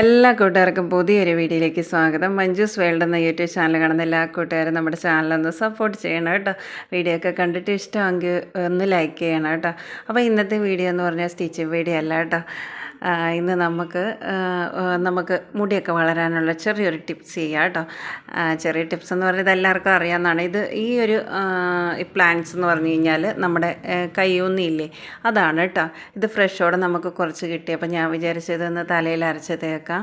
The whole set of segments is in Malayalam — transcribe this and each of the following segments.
എല്ലാ കൂട്ടുകാർക്കും പുതിയൊരു വീഡിയോയിലേക്ക് സ്വാഗതം. മഞ്ജൂസ് വേൾഡ് എന്ന യൂട്യൂബ് ചാനൽ കാണുന്ന എല്ലാ കൂട്ടുകാരും നമ്മുടെ ചാനലൊന്ന് സപ്പോർട്ട് ചെയ്യണം കേട്ടോ. വീഡിയോ ഒക്കെ കണ്ടിട്ട് ഇഷ്ടമെങ്കിൽ ഒന്ന് ലൈക്ക് ചെയ്യണം കേട്ടോ. അപ്പോൾ ഇന്നത്തെ വീഡിയോ എന്ന് പറഞ്ഞാൽ സ്റ്റിച്ചിങ് വീഡിയോ അല്ല കേട്ടോ. ഇന്ന് നമുക്ക് നമുക്ക് മുടിയൊക്കെ വളരാനുള്ള ചെറിയൊരു ടിപ്സ് ചെയ്യാം കേട്ടോ. ചെറിയ ടിപ്സ് എന്ന് പറഞ്ഞാൽ എല്ലാവർക്കും അറിയാവുന്നതാണ്. ഇത് ഈ ഒരു പ്ലാന്റ്സ് എന്ന് പറഞ്ഞു കഴിഞ്ഞാൽ നമ്മുടെ കയ്യൊന്നില്ലേ? അതാണ് കേട്ടോ. ഇത് ഫ്രഷോടെ നമുക്ക് കുറച്ച് കിട്ടി. അപ്പോൾ ഞാൻ വിചാരിച്ചത് ഒന്ന് തലയിൽ അരച്ച് തേക്കാം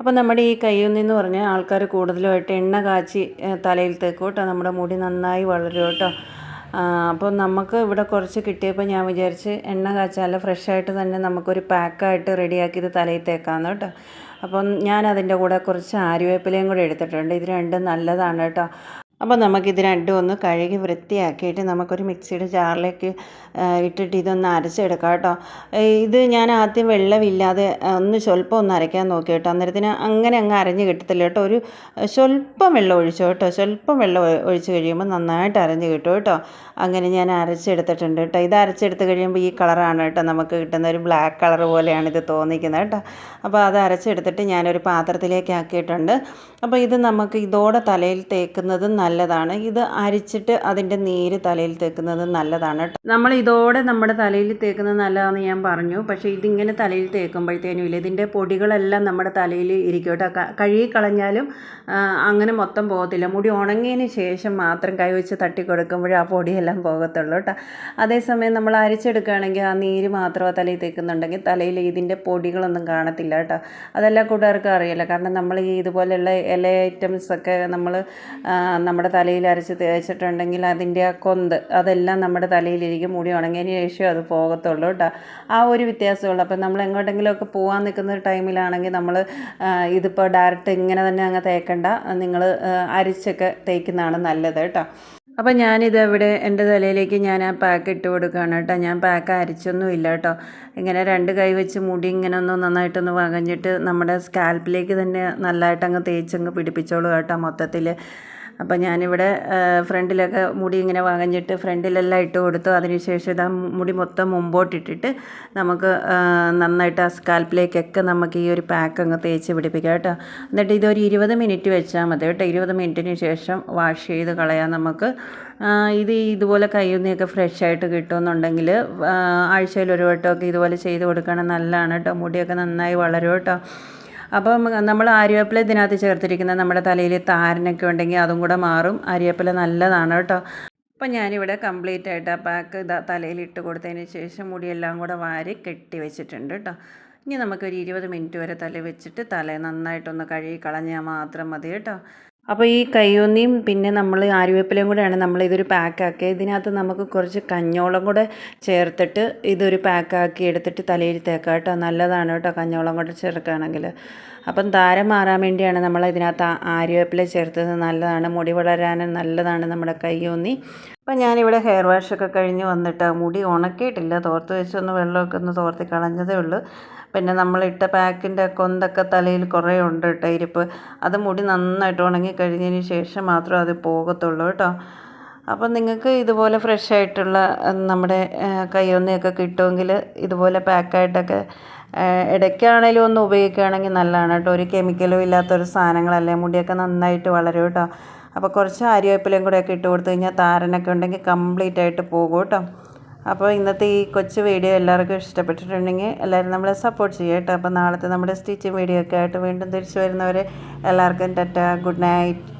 അപ്പോൾ നമ്മുടെ ഈ കയ്യൊന്നിന്ന് പറഞ്ഞാൽ ആൾക്കാർ കൂടുതലുമായിട്ട് എണ്ണ കാച്ചി തലയിൽ തേക്കും കേട്ടോ. നമ്മുടെ മുടി നന്നായി വളരും കേട്ടോ. അപ്പോൾ നമുക്ക് ഇവിടെ കുറച്ച് കിട്ടിയപ്പോൾ ഞാൻ വിചാരിച്ച് എണ്ണ കാച്ചാൽ ഫ്രഷായിട്ട് തന്നെ നമുക്കൊരു പാക്കായിട്ട് റെഡിയാക്കി ഇത് തലയിൽ തേക്കാമെന്ന് കേട്ടോ. അപ്പം ഞാൻ അതിന്റെ കൂടെ കുറച്ച് ആര്യവേപ്പിലയും കൂടെ എടുത്തിട്ടുണ്ട്. ഇത് രണ്ടും നല്ലതാണ് കേട്ടോ. അപ്പോൾ നമുക്കിത് രണ്ടും ഒന്ന് കഴുകി വൃത്തിയാക്കിയിട്ട് നമുക്കൊരു മിക്സിയുടെ ജാറിലേക്ക് ഇട്ടിട്ട് ഇതൊന്ന് അരച്ചെടുക്കാം കേട്ടോ. ഇത് ഞാൻ ആദ്യം വെള്ളമില്ലാതെ ഒന്ന് സ്വല്പം ഒന്ന് അരയ്ക്കാൻ നോക്കി കേട്ടോ. അന്നേരത്തിന് അങ്ങനെ അങ്ങ് അരഞ്ഞ് കിട്ടത്തില്ല കേട്ടോ. ഒരു സ്വല്പം വെള്ളം ഒഴിച്ചു കേട്ടോ. സ്വല്പം വെള്ളം ഒഴിച്ച് കഴിയുമ്പോൾ നന്നായിട്ട് അരഞ്ഞ് കിട്ടും കേട്ടോ. അങ്ങനെ ഞാൻ അരച്ചെടുത്തിട്ടുണ്ട് കേട്ടോ. ഇത് അരച്ചെടുത്ത് കഴിയുമ്പോൾ ഈ കളറാണ് കേട്ടോ നമുക്ക് കിട്ടുന്ന ഒരു ബ്ലാക്ക് കളർ പോലെയാണ് ഇത് തോന്നിക്കുന്നത് കേട്ടോ. അപ്പോൾ അത് അരച്ചെടുത്തിട്ട് ഞാനൊരു പാത്രത്തിലേക്ക് ആക്കിയിട്ടുണ്ട്. അപ്പോൾ ഇത് നമുക്ക് ഇതോടെ തലയിൽ തേക്കുന്നത് നല്ലതാണ്. ഇത് അരിച്ചിട്ട് അതിന്റെ നീര് തലയിൽ തേക്കുന്നത് നല്ലതാണ്. നമ്മൾ ഇതോടെ നമ്മുടെ തലയിൽ തേക്കുന്നത് നല്ലതാണെന്ന് ഞാൻ പറഞ്ഞു. പക്ഷേ ഇതിങ്ങനെ തലയിൽ തേക്കുമ്പോഴത്തേനും ഇല്ല. ഇതിന്റെ പൊടികളെല്ലാം നമ്മുടെ തലയിൽ ഇരിക്കട്ടെ കേട്ടോ. കഴുകി കളഞ്ഞാലും അങ്ങനെ മൊത്തം പോകത്തില്ല. മുടി ഉണങ്ങിയതിന് ശേഷം മാത്രം കൈവച്ച് തട്ടി കൊടുക്കുമ്പോഴേ ആ പൊടിയെല്ലാം പോകത്തുള്ളൂ കേട്ടോ. അതേസമയം നമ്മൾ അരിച്ചെടുക്കുകയാണെങ്കിൽ ആ നീര് മാത്രമേ തലയിൽ തേക്കുന്നുണ്ടെങ്കിൽ തലയിൽ ഇതിന്റെ പൊടികളൊന്നും കാണത്തില്ല കേട്ടോ. അതെല്ലാം കൂട്ടുകാർക്കും അറിയില്ല. കാരണം നമ്മൾ ഈ ഇതുപോലെയുള്ള ഇല ഐറ്റംസ് ഒക്കെ നമ്മൾ നമ്മുടെ തലയിൽ അരച്ച് തേച്ചിട്ടുണ്ടെങ്കിൽ അതിന്റെ ആ കൊന്ത് അതെല്ലാം നമ്മുടെ തലയിലിരിക്കും. മുടി ഉണങ്ങിയതിന് ശേഷം അത് പോകത്തുള്ളൂ കേട്ടോ. ആ ഒരു വ്യത്യാസമുള്ളൂ. അപ്പം നമ്മൾ എങ്ങോട്ടെങ്കിലുമൊക്കെ പോകാൻ നിൽക്കുന്ന ടൈമിലാണെങ്കിൽ നമ്മൾ ഇതിപ്പോൾ ഡയറക്റ്റ് ഇങ്ങനെ തന്നെ അങ്ങ് തേക്കണ്ട. നിങ്ങൾ അരിച്ചൊക്കെ തേക്കുന്നതാണ് നല്ലത് കേട്ടോ. അപ്പം ഞാനിത് അവിടെ എന്റെ തലയിലേക്ക് ഞാൻ ആ പാക്ക് ഇട്ട് കൊടുക്കുകയാണ് കേട്ടോ. ഞാൻ പാക്ക് അരിച്ചൊന്നും ഇല്ല കേട്ടോ. ഇങ്ങനെ രണ്ട് കൈ വെച്ച് മുടി ഇങ്ങനെ ഒന്ന് നന്നായിട്ടൊന്ന് വകഞ്ഞിട്ട് നമ്മുടെ സ്കാൽപ്പിലേക്ക് തന്നെ നല്ലതായിട്ട് അങ്ങ് തേച്ചങ്ങ് പിടിപ്പിച്ചോളൂ കേട്ടോ മൊത്തത്തിൽ. അപ്പം ഞാനിവിടെ ഫ്രണ്ടിലൊക്കെ മുടി ഇങ്ങനെ വകഞ്ഞിട്ട് ഫ്രണ്ടിലെല്ലാം ഇട്ട് കൊടുത്തു. അതിനുശേഷം ഇതാ മുടി മൊത്തം മുമ്പോട്ടിട്ടിട്ട് നമുക്ക് നന്നായിട്ട് ആ സ്കാൽപ്പിലേക്കൊക്കെ നമുക്ക് ഈ ഒരു പാക്ക് അങ്ങ് തേച്ച് പിടിപ്പിക്കാം കേട്ടോ. എന്നിട്ട് ഇതൊരു ഇരുപത് മിനിറ്റ് വെച്ചാൽ മതി കേട്ടോ. ഇരുപത് മിനിറ്റിന് ശേഷം വാഷ് ചെയ്ത് കളയാം നമുക്ക്. ഇത് ഇതുപോലെ കയ്യൊന്നിയൊക്കെ ഫ്രഷ് ആയിട്ട് കിട്ടുമെന്നുണ്ടെങ്കിൽ ആഴ്ചയിൽ ഒരു വട്ടമൊക്കെ ഇതുപോലെ ചെയ്ത് കൊടുക്കുകയാണെങ്കിൽ നല്ലതാണ് കേട്ടോ. മുടിയൊക്കെ നന്നായി വളരും കേട്ടോ. അപ്പം നമ്മൾ ആര്യവേപ്പില ഇതിനകത്ത് ചേർത്തിരിക്കുന്നത് നമ്മുടെ തലയിൽ താരനൊക്കെ ഉണ്ടെങ്കിൽ അതും കൂടെ മാറും. ആര്യവേപ്പില നല്ലതാണ് കേട്ടോ. അപ്പം ഞാനിവിടെ കംപ്ലീറ്റ് ആയിട്ട് ആ പാക്ക് ഇതാ തലയിൽ ഇട്ട് കൊടുത്തതിന് ശേഷം മുടിയെല്ലാം കൂടെ വാരി കെട്ടി വെച്ചിട്ടുണ്ട് കേട്ടോ. ഇനി നമുക്കൊരു ഇരുപത് മിനിറ്റ് വരെ തല വെച്ചിട്ട് തല നന്നായിട്ടൊന്ന് കഴുകി കളഞ്ഞാൽ മാത്രം മതി കേട്ടോ. അപ്പോൾ ഈ കയ്യൂന്നിയും പിന്നെ നമ്മൾ ആര്യവേപ്പിലയും കൂടെയാണ് നമ്മൾ ഇതൊരു പാക്കാക്കി ഇതിനകത്ത് നമുക്ക് കുറച്ച് കഞ്ഞോളം കൂടെ ചേർത്തിട്ട് ഇതൊരു പാക്കാക്കി എടുത്തിട്ട് തലയിൽ തേക്കാം കേട്ടോ. നല്ലതാണ് കേട്ടോ കഞ്ഞോളം കൂടെ ചേർക്കുകയാണെങ്കിൽ അപ്പം താരം മാറാൻ വേണ്ടിയാണ് നമ്മൾ ഇതിനകത്ത് ആര്യവേപ്പില ചേർത്തത്. നല്ലതാണ്. മുടി വളരാനും നല്ലതാണ് നമ്മുടെ കയ്യൊന്നി. അപ്പം ഞാനിവിടെ ഹെയർ വാഷൊക്കെ കഴിഞ്ഞ് വന്നിട്ട് മുടി ഉണക്കിയിട്ടില്ല. തോർത്ത് വെച്ചൊന്ന് വെള്ളമൊക്കെ ഒന്ന് തോർത്തി കളഞ്ഞതേ ഉള്ളൂ. പിന്നെ നമ്മളിട്ട പാക്കിന്റെ കൊന്തൊക്കെ തലയിൽ കുറേ ഉണ്ട് കേട്ടോ ഇരിപ്പ്. അത് മുടി നന്നായിട്ട് ഉണങ്ങി കഴിഞ്ഞതിന് ശേഷം മാത്രം അത് പോകത്തുള്ളൂ കേട്ടോ. അപ്പം നിങ്ങൾക്ക് ഇതുപോലെ ഫ്രഷ് ആയിട്ടുള്ള നമ്മുടെ കയ്യൊന്നയൊക്കെ കിട്ടുമെങ്കിൽ ഇതുപോലെ പാക്കായിട്ടൊക്കെ ഇടയ്ക്കാണേലും ഒന്ന് ഉപയോഗിക്കുകയാണെങ്കിൽ നല്ലതാണ് കേട്ടോ. ഒരു കെമിക്കലും ഇല്ലാത്തൊരു സാധനങ്ങളല്ലേ മുടിയൊക്കെ നന്നായിട്ട് വളരും കേട്ടോ. അപ്പോൾ കുറച്ച് ആര്യവേപ്പിലയും കൂടെയൊക്കെ ഇട്ട് കൊടുത്തു കഴിഞ്ഞാൽ താരനൊക്കെ ഉണ്ടെങ്കിൽ കംപ്ലീറ്റ് ആയിട്ട് പോകും കേട്ടോ. അപ്പോൾ ഇന്നത്തെ ഈ കൊച്ചു വീഡിയോ എല്ലാവർക്കും ഇഷ്ടപ്പെട്ടിട്ടുണ്ടെങ്കിൽ എല്ലാവരും നമ്മളെ സപ്പോർട്ട് ചെയ്യുക കേട്ടോ. അപ്പോൾ നാളത്തെ നമ്മുടെ സ്റ്റിച്ചിങ് വീഡിയോ ഒക്കെ ആയിട്ട് വീണ്ടും തിരിച്ചു വരുന്നവരെ എല്ലാവർക്കും ടാറ്റ ഗുഡ് നൈറ്റ്